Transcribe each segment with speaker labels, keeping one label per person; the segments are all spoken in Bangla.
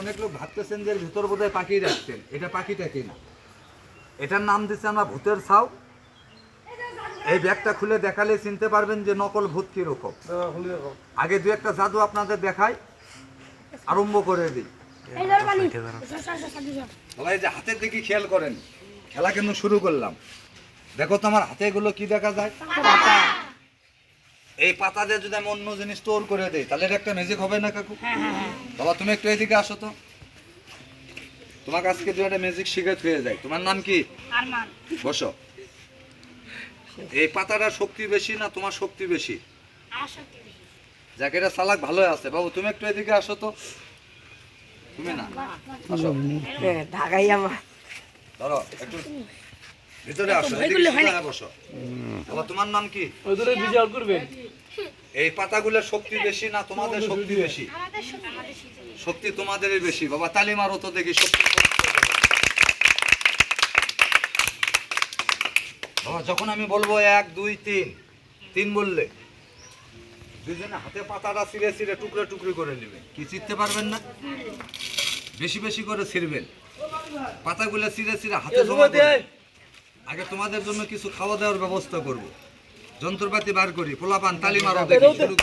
Speaker 1: অনেক লোক ভাবতেছেন যে ভিতর বোধহয় পাখি রাখতেন এটা পাখিটা কিনা? এটার নাম দিচ্ছে আমরা ভূতের ছাউ এই ব্যাগটা খুলে দেখালে চিনতে পারবেন যে নকল ভূত কীরকম। আগে দু একটা জাদু আপনাদের দেখাই, আরম্ভ করে দিই। যে হাতের দিকে খেয়াল করেন, খেলা কেন শুরু করলাম। দেখো তো আমার হাতে এগুলো কি দেখা যায়? এই পাতা দিয়ে যদি আমি অন্য জিনিস স্টোর করে দিই তাহলে এটা একটা ম্যাজিক হবে না কাকু? বাবা তুমি একটু এদিকে আসো তো। তোমার আজকে দু একটা ম্যাজিক শিখে হয়ে যায়। তোমার নাম কি? বসো। এই পাতাটার শক্তি বেশি না তোমার শক্তি বেশি? যাকে এটা সালাক ভালো আছে। বাবু তুমি একটু এদিকে আসো তো। তুমি না? আসো।
Speaker 2: ঢাকাই আমার।
Speaker 1: ধরো একটু। ভিতরে আসো বসো। বাবা তোমার নাম কি?
Speaker 3: বিজয় করবেন।
Speaker 1: এই পাতাগুলোর শক্তি বেশি না তোমাদের শক্তি বেশি? শক্তি তোমাদেরই বেশি। বাবা তালি মারো তো দেখি শক্তি বাবা যখন আমি বলব এক দুই তিন তিন বললে দুজনে হাতে পাতাটা ছিঁড়ে ছিঁড়ে টুকরো টুকরো করে নেবেন কি চিনতে পারবেন না? বেশি বেশি করে ছিঁড়বেন। পাতাগুলো ছিঁড়ে ছিঁড়ে হাতে জমা করবেন। আগে তোমাদের জন্য কিছু খাওয়া দাওয়ার ব্যবস্থা করব। যন্ত্রপাতি বার করি পোলাপান তালি মারো দেখি শুরু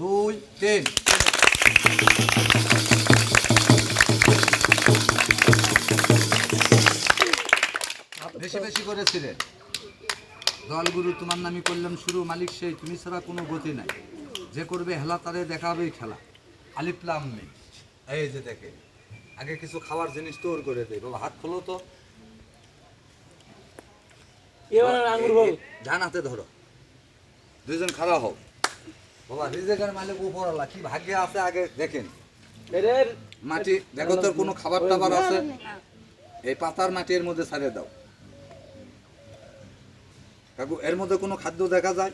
Speaker 1: দুই তিন। বেশি বেশি করে দলগুরু তোমার নামই করলাম শুরু মালিক সেই তুমি ছাড়া কোনো গতি নাই। যে করবে হেলা তারে দেখাবেই খেলা। আলিপ্লাম নেই এই যে দেখে আগে কিছু খাওয়ার জিনিস তোর করে দেয় বাবা হাত খোলো তো। ডান হাতে ধরো। দুজন খাড়া হোক বাবা রিজেকের মালিক উপরওয়ালা কি ভাগ্যে আছে আগে দেখেন। মাটি দেখো তোর কোনো খাবার টাবার আছে? এই পাতার মাটির মধ্যে ছাড়িয়ে দাও। কাকু এর মধ্যে কোনো খাদ্য দেখা যায়?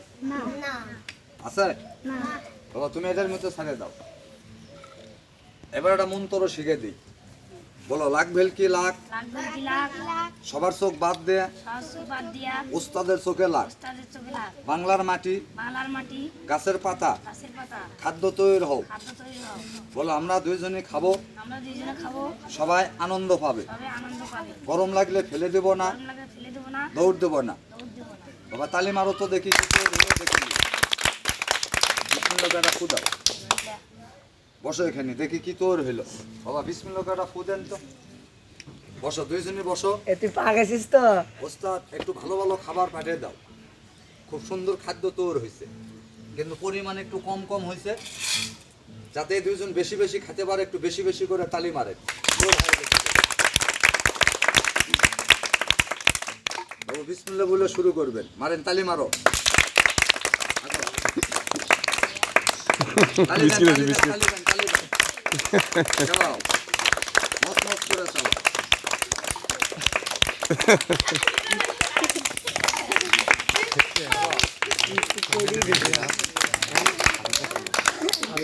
Speaker 1: আছে? বাবা তুমি এটার মধ্যে ছাড়িয়ে দাও। এবার একটা মন্ত্র শিখে দিই। বলো লাখ ভেল কি লাখ? সবার চোখ বাদ দে
Speaker 4: সহস্র বাদ দিয়া
Speaker 1: উস্তাদের চোখে লাখ।
Speaker 4: উস্তাদের চোখে লাখ।
Speaker 1: বাংলার মাটি গাছের পাতা খাদ্য তৈরি হোক।
Speaker 4: খাদ্য তৈরি হোক।
Speaker 1: বলো আমরা দুইজনে খাব
Speaker 4: আমরা দুইজনে খাব।
Speaker 1: সবাই আনন্দ পাবে।
Speaker 4: তবে আনন্দ পাবে।
Speaker 1: গরম লাগলে ফেলে দেব না
Speaker 4: গরম লাগে ফেলে দেবো
Speaker 1: দৌড় দেব না।
Speaker 4: দৌড় দেবো না।
Speaker 1: বাবা তালি মারো তো দেখি দেখি বসো এখানে দেখি কি তোর হইল বাবা বিসমিল্লাহ কাটা ফু দেন তো। বসো দুইজনই বসো।
Speaker 2: তুই পা গেছিস তো?
Speaker 1: ওস্তাদ একটু ভালো ভালো খাবার পাঠিয়ে দাও। খুব সুন্দর খাদ্য তোর হয়েছে কিন্তু পরিমাণ একটু কম কম হয়েছে যাতে দুইজন বেশি বেশি খেতে পারে একটু বেশি বেশি করে তালি মারে। হয়ে। বাবু বিসমিল্লাহ বলে শুরু করবেন মারেন তালি মারো আচ্ছা।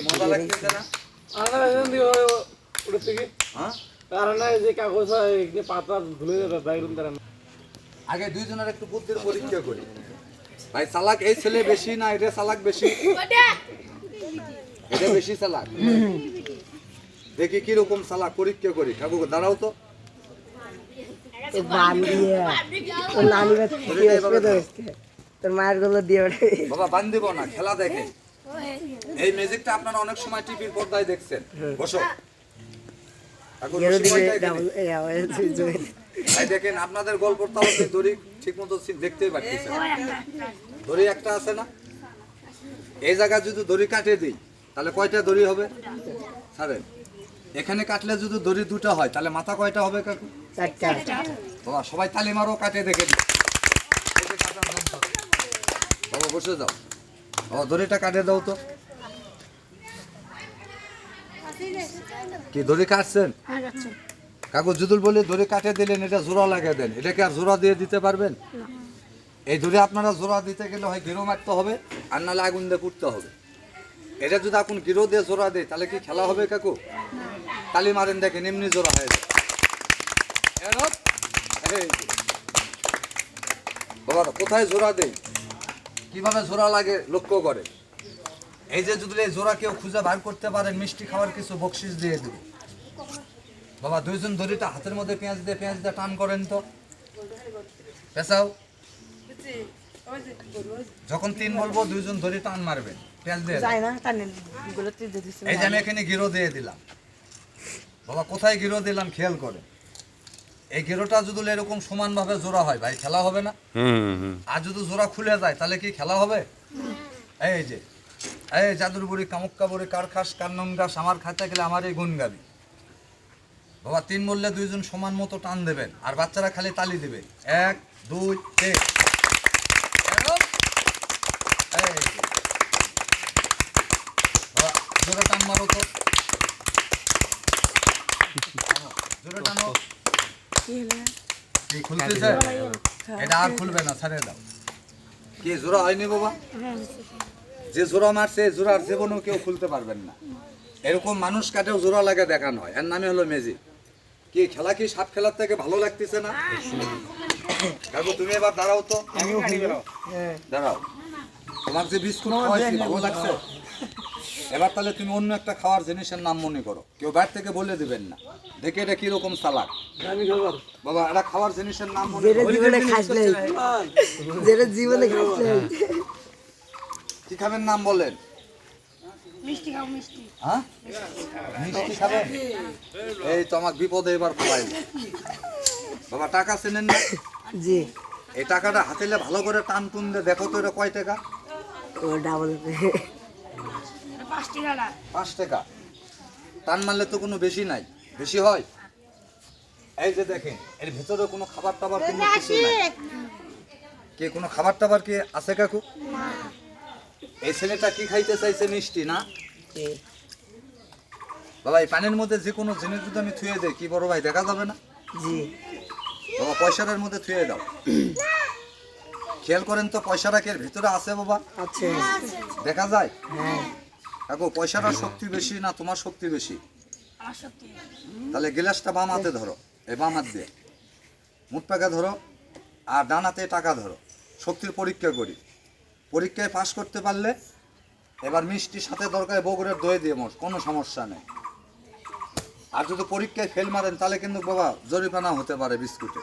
Speaker 1: মজা লাগতেছে না হ্যাঁ
Speaker 3: আর না যে কাগজ হয় পাতা ধুলে যাবে বাইরুন তারা
Speaker 1: আগে দুইজনের একটু বুদ্ধির পরীক্ষা করি। ভাই চালাক এই ছেলে বেশি না এটা চালাক বেশি? এটা বেশি চালাক। দেখি কীরকম চালাক পরীক্ষা করি। কাকু দাঁড়াও তো।
Speaker 2: তোর কি মায়েরগুলো দিয়ে
Speaker 1: বাবা বান দিব না খেলা দেখেন এই ম্যাজিকটা আপনারা অনেক সময় টিভির পর্দায় দেখছেন। বসো। দেখেন আপনাদের গল্পর তাহলে দড়ি ঠিক মতো দেখতেই পাচ্ছেন দড়ি একটা আছে না? এই জায়গায় যদি দড়ি কাটে দিই তাহলে কয়টা দড়ি হবে? ছাড়েন। এখানে কাটলে যদি দড়ি দুটো হয় তাহলে মাথা কয়টা হবে কাকু? বাবা সবাই তালি মারো কাটে দেখে বাবা বসে যাও। বাবা দড়িটা কাটে দাও তো। কি দড়ি কাটছেন? কাকু জুদুল বলে দড়ি কাটে দিলেন এটা জোড়া লাগিয়ে দেন। এটাকে আর জোড়া দিয়ে দিতে পারবেন? এই দড়ি আপনারা জোড়া দিতে গেলে হয় গিরো মারতে হবে আর নাহলে আগুন দিয়ে কুটতে হবে। এটা যদি এখন গিরো দিয়ে জোড়া দেয় তাহলে কি খেলা হবে কাকু? তালি মারেন দেখেন এমনি জোড়া হয়ে যায়। বাবা কোথায় জোড়া দেই কীভাবে জোড়া লাগে লক্ষ্য করে। এই যে যদি এই জোড়া কেউ খুঁজে বার করতে পারেন মিষ্টি খাওয়ার কিছু বকশিস দিয়ে দেবো। বাবা দুইজন দড়িটা হাতের মধ্যে পেঁয়াজ দিয়ে পেঁয়াজ দিয়ে টান করেন তো। পেঁচাও। যখন তিন বলব দুইজন ধরে টান মারবেন। পেঁয়াজ দিয়ে এই যে আমি এখানে গিরো দিয়ে দিলাম। বাবা কোথায় গিরো দিলাম খেয়াল করে এই গিরোটা যদি এরকম সমানভাবে জোড়া হয় ভাই খেলা হবে না। আর যদি জোড়া খুলে যায় তাহলে কি খেলা হবে? এই যে এই জাদুর বুড়ি কামুক্কা বুড়ি কার খাস কার নম গাছ আমার খাতে গেলে আমার এই গুণ গাবি। বাবা তিন বললে দুইজন সমান মতো টান দেবেন আর বাচ্চারা খালি তালি দেবে। এক দুই তিন। এরম। এই যে। বাবা, জোরে টান মারো তো। জোরে টানো
Speaker 2: কি হলো?
Speaker 1: কি খুলতেছে? এটা আর খুলবে না ছেড়ে দাও। কি জোড়া হয়নি বাবা? যে জোড়া মারছে জোড়ার জীবনেও কেউ খুলতে পারবেন না। এরকম মানুষ কাটেও জোড়া লাগে দেখানো হয়। এর নামে হলো মেজি। কি খেলা কি সাপ খেলার থেকে ভালো লাগতেছে না? কাকু তুমি এবার দাঁড়াও তো।
Speaker 2: হ্যাঁ
Speaker 1: দাঁড়াও। তোমার যে বিস্কুট খাওয়াইছি ভালো লাগছে? এবার তাহলে তুমি অন্য একটা খাওয়ার জিনিসের নাম মনে করো। কেউ বাইরে থেকে বলে দিবেন না। দেখে এটা কীরকম সালাদ? বাবা এটা খাওয়ার জিনিসের নাম মনে
Speaker 2: যেটা
Speaker 1: করো।
Speaker 2: জীবনে খাসলে যেটা জীবনে খাসলে
Speaker 1: কি খাবেন নাম বলেন।
Speaker 4: মিষ্টি
Speaker 1: হ্যাঁ? মিষ্টি খাবেন এই তো আমার বিপদে এবার পড়াইল। বাবা টাকা চেনেন না?
Speaker 2: জি।
Speaker 1: এই টাকাটা হাতেলে ভালো করে টান টুন দেখো তো এটা কয় টাকা?
Speaker 2: ও ডাবল
Speaker 4: পাঁচ টাকা
Speaker 1: পাঁচ টাকা। টান মারলে তো কোনো বেশি নাই। বেশি হয়? এই যে দেখেন এর ভেতরে কোনো খাবার টাবার কোনো কিছু নাই। কে কোনো খাবার টাবার কি আছে কাকু? এই ছেলেটা কি খাইতে চাইছে মিষ্টি না? বাবা এই পানির মধ্যে যে কোনো জিনিস যদি আমি থুয়ে দেই কি বড় ভাই দেখা যাবে না?
Speaker 2: জি।
Speaker 1: বাবা পয়সাটার মধ্যে থুয়ে দাও। খেয়াল করেন তো পয়সাটা ভিতরে আছে বাবা?
Speaker 2: আচ্ছা
Speaker 1: দেখা যায়?
Speaker 2: হ্যাঁ।
Speaker 1: কাকু পয়সাটার শক্তি বেশি না তোমার শক্তি বেশি। তাহলে গ্লাসটা বাম হাতে ধরো এই বাম হাত দিয়ে। মুঠ পাকা ধরো আর ডান হাতে টাকা ধরো। শক্তির পরীক্ষা করি। পরীক্ষায় পাশ করতে পারলে এবার মিষ্টির সাথে দরকার বগুড়ের দই দিয়ে মোট কোনো সমস্যা নেই। আর যদি পরীক্ষায় ফেল মারেন, তাহলে কিন্তু বাবা জরিমানা হতে পারে বিস্কুটে।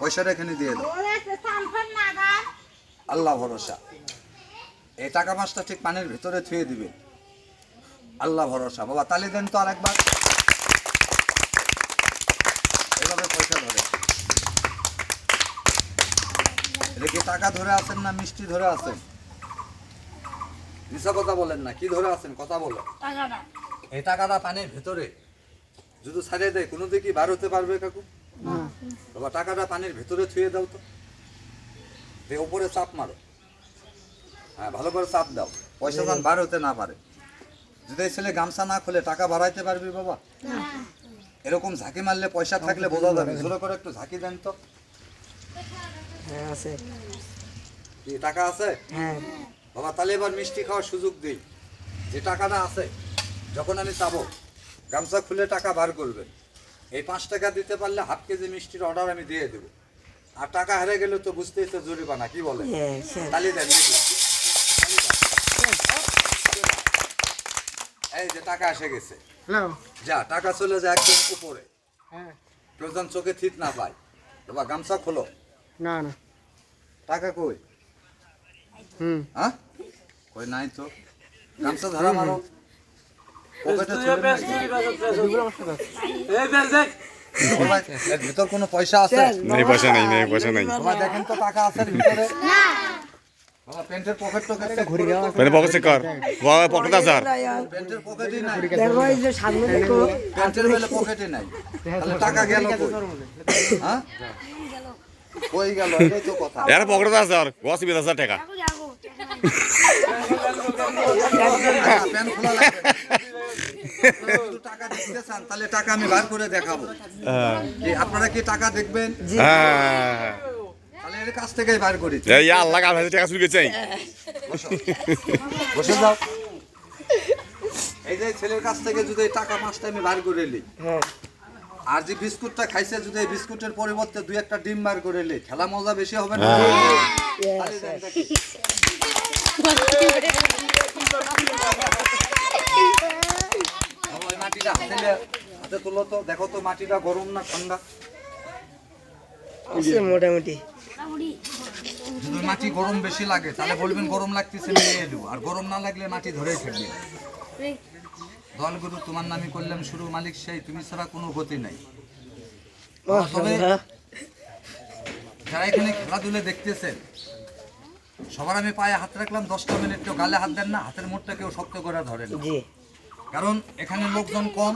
Speaker 1: পয়সাটা এখানে দিয়ে দাও। আল্লাহ ভরসা। এই টাকা মাছটা ঠিক পানির ভিতরে থুয়ে দিবে। আল্লাহ ভরসা। বাবা, তালি দেন তো আর একবার এভাবে পয়সা ধরে। কি টাকা ধরে আছেন না মিষ্টি ধরে আছেন? মিশা কথা বলেন না কি ধরে আছেন? কথা বলো। এই টাকাটা পানির ভেতরে। যদি ছাড়িয়ে দেয় কোনো দিকে বার হতে পারবে কাকু? বাবা টাকাটা পানির ভেতরে থুয়ে দাও তো। দিয়ে উপরে চাপ মারো। হ্যাঁ ভালো করে চাপ দাও। পয়সা যেন বার হতে না পারে। যদি এই ছেলে গামছা না খুলে টাকা বাড়াইতে পারবি বাবা? এরকম ঝাঁকি মারলে পয়সা থাকলে বোঝা যাবে। জোরে করে একটু ঝাঁকি দেন তো।
Speaker 2: হ্যাঁ আছে।
Speaker 1: টাকা আছে?
Speaker 2: হ্যাঁ।
Speaker 1: বাবা তাহলে এবার মিষ্টি খাওয়ার সুযোগ দিই। যে টাকাটা আছে যখন আমি চাবো গামছা খুলে টাকা বার করবেন এই পাঁচ টাকা দিতে পারলে হাফ কেজি মিষ্টির অর্ডার আমি দিয়ে দেবো। আর টাকা হেরে গেলে তো বুঝতেই তো জরিমানা কি বলে?
Speaker 2: হ্যাঁ স্যার
Speaker 1: তালি দেন। এই যে টাকা এসে গেছে। যা টাকা চলে যায় একদম উপরে।
Speaker 3: হ্যাঁ।
Speaker 1: কেউ চোখে থিত না পায়। বাবা গামছা খোলো।
Speaker 3: না না।
Speaker 1: টাকা কই? হ্যাঁ কই নাই তো? গামছা ধরা মারো। ভিতর কোনো পয়সা আছে?
Speaker 5: নেই পয়সা নেই নেই পয়সা নেই।
Speaker 1: বাবা দেখেন তো টাকা আছে ভিতরে? বাবা প্যান্টের পকেট টকেট ঘুরে
Speaker 5: মানে পকেট চেক কর। পকেট আছে আর।
Speaker 1: প্যান্টের পকেটই নাই।
Speaker 2: দেখো এই যে সামনে দেখো।
Speaker 1: প্যান্টের বেলে পকেটে নাই। তাহলে টাকা গেল হ্যাঁ? কই গেল? তো কথা।
Speaker 5: এর পকেট আছে আর। গছ বিশ টাকা।
Speaker 4: টাকা নাই।
Speaker 1: প্যান্ট খোলা লাগবে যদি টাকা দিতে চান তাহলে টাকা আমি বার করে দেখাবো আপনারা কি টাকা দেখবেন
Speaker 5: হ্যাঁ।
Speaker 1: এর কাছ থেকেই বার করি
Speaker 5: এই আল্লাহ কাল হাজার টাকা চুরি গেছে
Speaker 1: বসে যাও। এই যে ছেলের কাছ থেকে যদি টাকা মাছটা আমি বার করে নিই
Speaker 2: হ্যাঁ।
Speaker 1: আর যে বিস্কুটটা খাইছে যদি এই বিস্কুটের পরিবর্তে দুই একটা ডিম বার করে খেলা মজা বেশি হবে না তালি দেন দেখি। বাবা, ওই মাটিটা হাতে হাতে তুলো তো দেখো তো মাটিটা। গরম না ঠান্ডা।
Speaker 2: আছে মোটামুটি
Speaker 1: যদি মাটি গরম বেশি লাগে তাহলে বলবেন গরম লাগতেছে নিয়ে এলো আর গরম না লাগলে মাটি ধরেই থাকবে দলগুরু তোমার নামই করলাম শুরু মালিক সেই তুমি ছাড়া কোনো গতি নাই
Speaker 2: মাশাআল্লাহ
Speaker 1: যারা এখানে খেলাধুলা দেখতেছেন সবার আমি পায়ে হাত রাখলাম দশটা মিনিট কেউ গালে হাত দেন না হাতের মুঠটা কেউ শক্ত করে ধরে না। কারণ এখানে লোকজন কম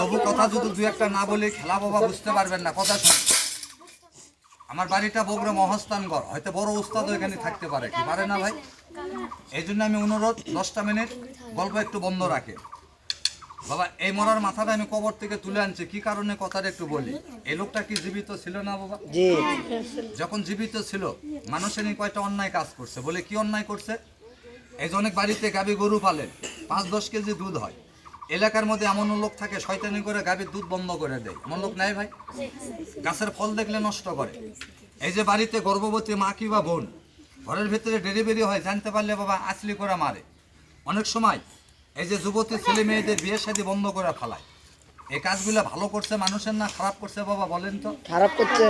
Speaker 1: তবু কথা যদি দু একটা না বলে খেলা বাবা বুঝতে পারবেন না কথা। আমার বাড়িটা বগুড়া মহস্থানগড় হয়তো বড় উস্তাদও এখানে থাকতে পারে কি পারে না ভাই এই জন্য আমি অনুরোধ দশটা মিনিট গল্প একটু বন্ধ রাখে বাবা এই মরার মাথাটা আমি কবর থেকে তুলে আনছি। কি কারণে কথাটা একটু বলি? এই লোকটা কি জীবিত ছিল না বাবা? যখন জীবিত ছিল মানুষের কয়টা অন্যায় কাজ করছে? বলে কি অন্যায় করছে? এই যে অনেক বাড়িতে গাভী গরু পালেন পাঁচ দশ কেজি দুধ হয়। এলাকার মধ্যে এমন লোক থাকে শয়তানি করে গাভীর দুধ বন্ধ করে দেয়। এমন লোক নাই ভাই? গাছের ফল দেখলে নষ্ট করে। এই যে বাড়িতে গর্ভবতী মা কি বা বোন ঘরের ভিতরে ডেলিভারি হয় জানতে পারলে বাবা আসলি করে মারে। অনেক সময় এই যে যুবতী ছেলে মেয়েদের বিয়ে শাদী বন্ধ করে ফেলায়। এই কাজগুলো ভালো করছে মানুষের না খারাপ করছে বাবা বলেন তো?
Speaker 2: খারাপ করছে।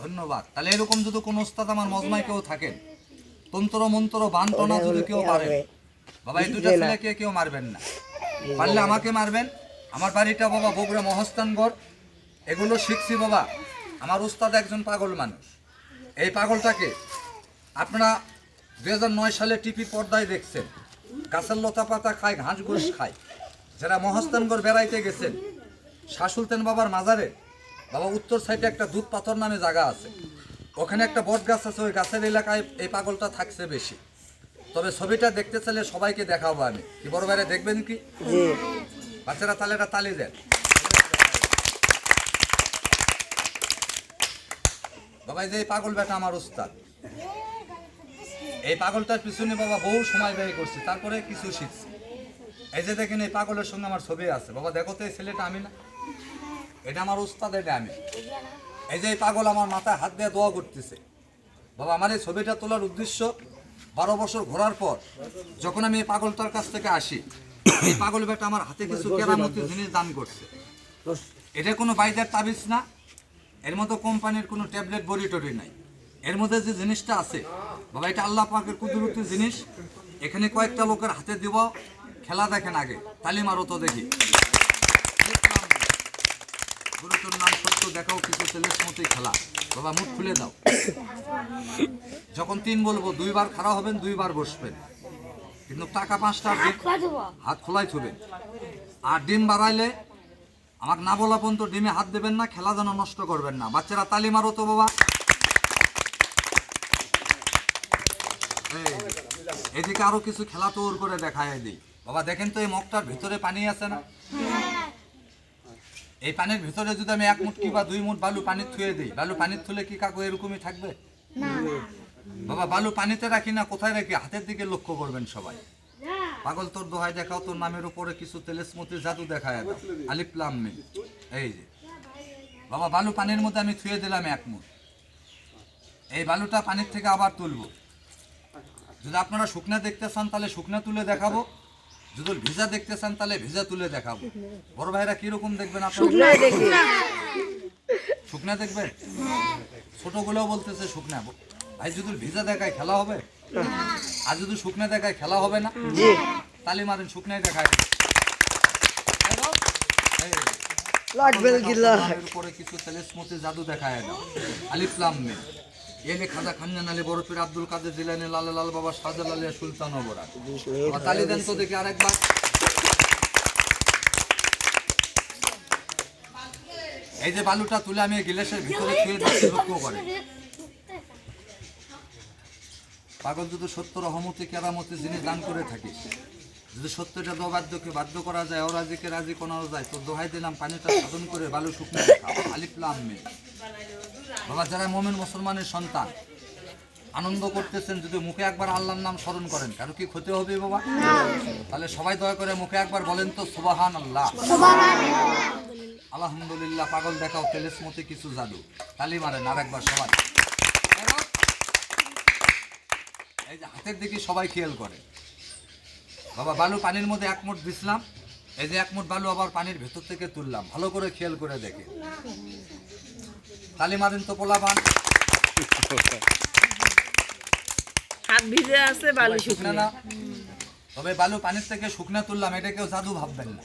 Speaker 1: ধন্যবাদ। তাহলে এরকম যদি কোনো ওস্তাদ আমার মজমায় কেউ থাকেন তন্ত্র মন্ত্র বান টনা যদি কেউ পারেন বাবা এই দুটা ছেলেকে কেউ মারবেন না। পারলে আমাকে মারবেন। আমার বাড়িটা বাবা বগুড়া মহস্তানগড় এগুলো শিখছি বাবা। আমার উস্তাদ একজন পাগল মানুষ। এই পাগলটাকে আপনারা দু হাজার নয় সালে টিপি পর্দায় দেখছেন। গাছের লতা পাতা খায় ঘাস ঘুষ খায়। যারা মহস্তানগড় বেড়াইতে গেছেন শাসুলতেন বাবার মাজারে বাবা উত্তর সাইডে একটা দুধ পাথর নামে জায়গা আছে। ওখানে একটা বট গাছ আছে ওই গাছের এলাকায় এই পাগলটা থাকছে বেশি। তবে ছবিটা দেখতে চাইলে সবাইকে দেখাবো আমি। কি বড় বাইরে দেখবেন কি? বাচ্চারা তাহলে এটা তালি দেন বাবা এই যে এই পাগল বেটা আমার উস্তাদ। এই পাগলটার পিছনে বাবা বহু সময় ব্যয় করছি তারপরে কিছু শিখছি। এই যে দেখেন এই পাগলের সঙ্গে আমার ছবি আছে। বাবা দেখো তো এই ছেলেটা আমি না? এটা আমার উস্তাদ এটা আমি। এই যে এই পাগল আমার মাথায় হাত দিয়ে দোয়া করতেছে। বাবা আমার এই ছবিটা তোলার উদ্দেশ্য বারো বছর ঘোরার পর যখন আমি এই পাগলটার কাছ থেকে আসি এই পাগল বেটা আমার হাতে কিছু কেরামতি জিনিস দান করছে। এটা কোনো বাইদের তাবিজ না। এর মতো কোম্পানির কোনো ট্যাবলেট বড়ি টড়ি নাই। এর মধ্যে যে জিনিসটা আছে বাবা এটা আল্লাহ পাকের কুদরতি জিনিস। এখানে কয়েকটা লোকের হাতে দিব খেলা দেখেন আগে তালি মারো তো দেখি। গুরুতর নাম সত্য দেখাও কিছু ছেলের মতোই খেলা। বাবা মুখ খুলে দাও। যখন তিন বলব দুইবার খাড়া হবেন দুইবার বসবেন। কিন্তু টাকা পাঁচটা হাত খোলাই থুবেন আর ডিম বাড়াইলে আমাকে না বলা পর্যন্ত ডিমে হাত দেবেন না খেলা যেন নষ্ট করবেন না। বাচ্চারা তালি মারো তো বাবা এই, এদিকে আরও কিছু খেলা তোর করে দেখায় দিই। বাবা দেখেন তো এই মগটার ভিতরে পানি আছে না? এই পানির ভিতরে যদি আমি এক মুটকি বা দুই মুঠ বালু পানি থুয়ে দিই বালু পানির থুলে কি কাকু এরকমই থাকবে? বাবা বালু পানিতে রাখি না কোথায় রাখি? হাতের দিকে লক্ষ্য করবেন সবাই। পাগল তোর দোহাই দেখাও তোর নামের উপরে কিছু তেলেসমতির জাদু দেখায় দাও। আলিপ্লাম মিল এই যে। বাবা বালু পানির মধ্যে আমি থুয়ে দিলাম এক মুঠ। এই বালুটা পানির থেকে আবার তুলবো। যদি আপনারা শুকনা দেখতে চান তাহলে শুকনা তুলে দেখাবো। যদি ভিজা দেখতে চান তাহলে ভিজা তুলে দেখাবো। বড় ভাইরা কীরকম দেখবেন আপনারা? শুকনা দেখবেন? ছোটগুলোও বলতেছে শুকনা। ভাই যদি ভিজা দেখায় খেলা হবে? আর যদি শুকনা দেখায় খেলা হবে না? তালি মারেন শুকনাই দেখায়।
Speaker 2: লট বেল
Speaker 1: নামের উপরে কিছু তেলেসমতি জাদু দেখায় দাও আলিফলাম মে খাজা খান্না আব্দুল কাদের জিলানি, লাল লাল বাবা সুলতান আরেকবার। এই যে বালুটা তুলে আমি গিলাসের ভিতরে লক্ষ্য করে। পাগল যদি সত্য রহমতি, কেরামতি জিনিস দান করে থাকিস যদি সত্যটা দবাদ্যকে বাধ্য করা যায় ও রাজিকে রাজি কোনাও যায় তো দোহাই দিলাম পানিটা সাধন করে বালু শুকনো আলিফলাম মিম। বাবা যারা মোমেন মুসলমানের সন্তান আনন্দ করতেছেন যদি মুখে একবার আল্লাহর নাম স্মরণ করেন কারও কি ক্ষতি হবে বাবা? তাহলে সবাই দয়া করে মুখে একবার বলেন তো সুবাহান আল্লাহ আলহামদুলিল্লাহ পাগল দেখাও তেলেসমতি কিছু জাদু। তালি মারেন আর একবার সবাই। এই যে হাতের দিকে সবাই খেয়াল করে। বাবা বালু পানির মধ্যে এক মুঠ দিছিলাম এই যে এক মুঠ বালু আবার পানির ভেতর থেকে তুললাম। ভালো করে খেয়াল করে দেখে। তালি মারেন তো পোলা পান
Speaker 2: হাত ভিজে আছে বালু
Speaker 1: শুকনা না? তবে বালু পানির থেকে শুকনা তুললাম এটা কেউ জাদু ভাববেন না।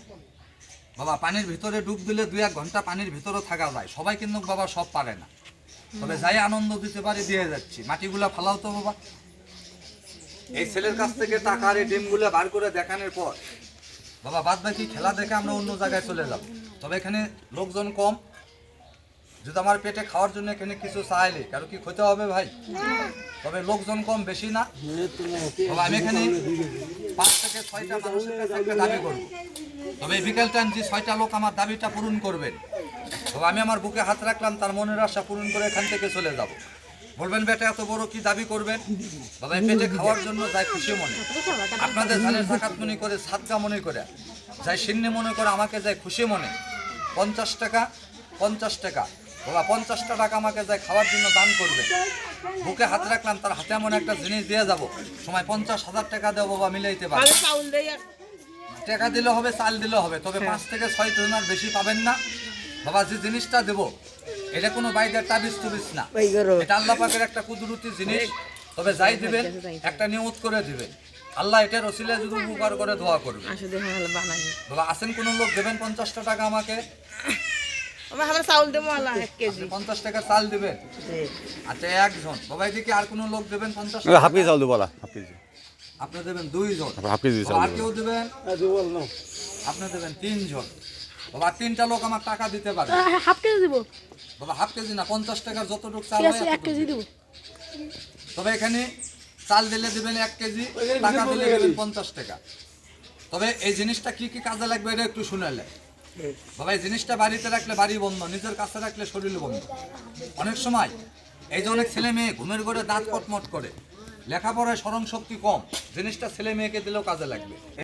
Speaker 1: বাবা পানির ভিতরে ডুব দিলে দুই এক ঘণ্টা পানির ভিতরে থাকা যায়। সবাই কিন্তু বাবা সব পারে না। তবে যাই আনন্দ দিতে পারি দিয়ে যাচ্ছি। মাটিগুলা ফালাও তো বাবা। এই ছেলের কাছ থেকে টাকা আর এই ডিমগুলো বার করে দেখানোর পর, বাবা, বাদ বাকি খেলা দেখে আমরা অন্য জায়গায় চলে যাব তবে এখানে লোকজন কম। যদি আমার পেটে খাওয়ার জন্য এখানে কিছু চাইলে, কারও কি খেতে হবে ভাই? তবে লোকজন কম, বেশি না। বাবা, আমি এখানে পাঁচ থেকে ছয়টা মানুষের কাছে একটা দাবি করব। তবে বিকেল টাইম যে ছয়টা লোক আমার দাবিটা পূরণ করবেন, তবে আমি আমার বুকে হাত রাখলাম, তার মনের আশা পূরণ করে এখান থেকে চলে যাব। বলবেন বেটা এত বড় কি দাবি করবেন? বাবা পেটে খাওয়ার জন্য যাই খুশি মনে। আপনাদের ধানের জাকাত মনে করে সাতগা মনে করে যাই সিন্নি মনে করে আমাকে যাই খুশি মনে। পঞ্চাশ টাকা পঞ্চাশ টাকা। বাবা পঞ্চাশটা টাকা আমাকে যাই খাওয়ার জন্য দান করবে। বুকে হাত রাখলাম তার হাতে এমন একটা জিনিস দিয়ে যাব। সময় পঞ্চাশ হাজার টাকা দেবো বাবা মিলাইতে পারবে। টাকা দিলে হবে চাল দিলে হবে তবে পাঁচ থেকে ছয় টনের বেশি পাবেন না। বাবা যে জিনিসটা দেবো এটা কোনো বাইরের তাবিজ তুবিজ না। এটা আল্লাহ পাকের একটা কুদরতি জিনিস। তবে যাই দিবেন একটা নিয়ত করে দিবেন আল্লাহ এটা রসিলে যদি উপকার করে দোয়া করবে। বাবা আসেন কোন লোক দেবেন পঞ্চাশটা টাকা আমাকে?
Speaker 2: আমার চাউল দেবো আলা এক কেজি।
Speaker 1: আপনি পঞ্চাশ টাকা চাল দিবেন। আচ্ছা একজন। বাবা এদিকে আর কোন লোক দেবেন পঞ্চাশ
Speaker 5: হাফ কেজি চাউল দেবো হাফ কেজি।
Speaker 1: আপনি দেবেন দুইজন।
Speaker 5: হাফ কেজি
Speaker 1: বাবা,
Speaker 5: চাউল
Speaker 1: আর কেউ দেবেন? আপনি দেবেন তিনজন। বাবা তিনটা লোক আমার টাকা দিতে পারে।
Speaker 4: হাফ কেজি দেবো।
Speaker 1: বাবা হাফ কেজি না পঞ্চাশ টাকার যতটুকু চাল হয়
Speaker 4: এক কেজি দেবো।
Speaker 1: তবে এখানে চাল দিলে দিবেন এক কেজি টাকা দিলে দিবেন পঞ্চাশ টাকা। তবে এই জিনিসটা কি কি কাজে লাগবে এটা একটু শুনালে বাবা এই জিনিসটা বাড়িতে রাখলে বাড়ি বন্ধ নিজের কাছে রাখলে শরীর বন্ধ। অনেক সময় এই যে অনেক ছেলে মেয়ে ঘুমের ঘরে দাঁত কটমট করে লেখাপড়ায় স্মরণ শক্তি কম জিনিসটা ছেলে মেয়েকে দিলেও কাজে লাগবে।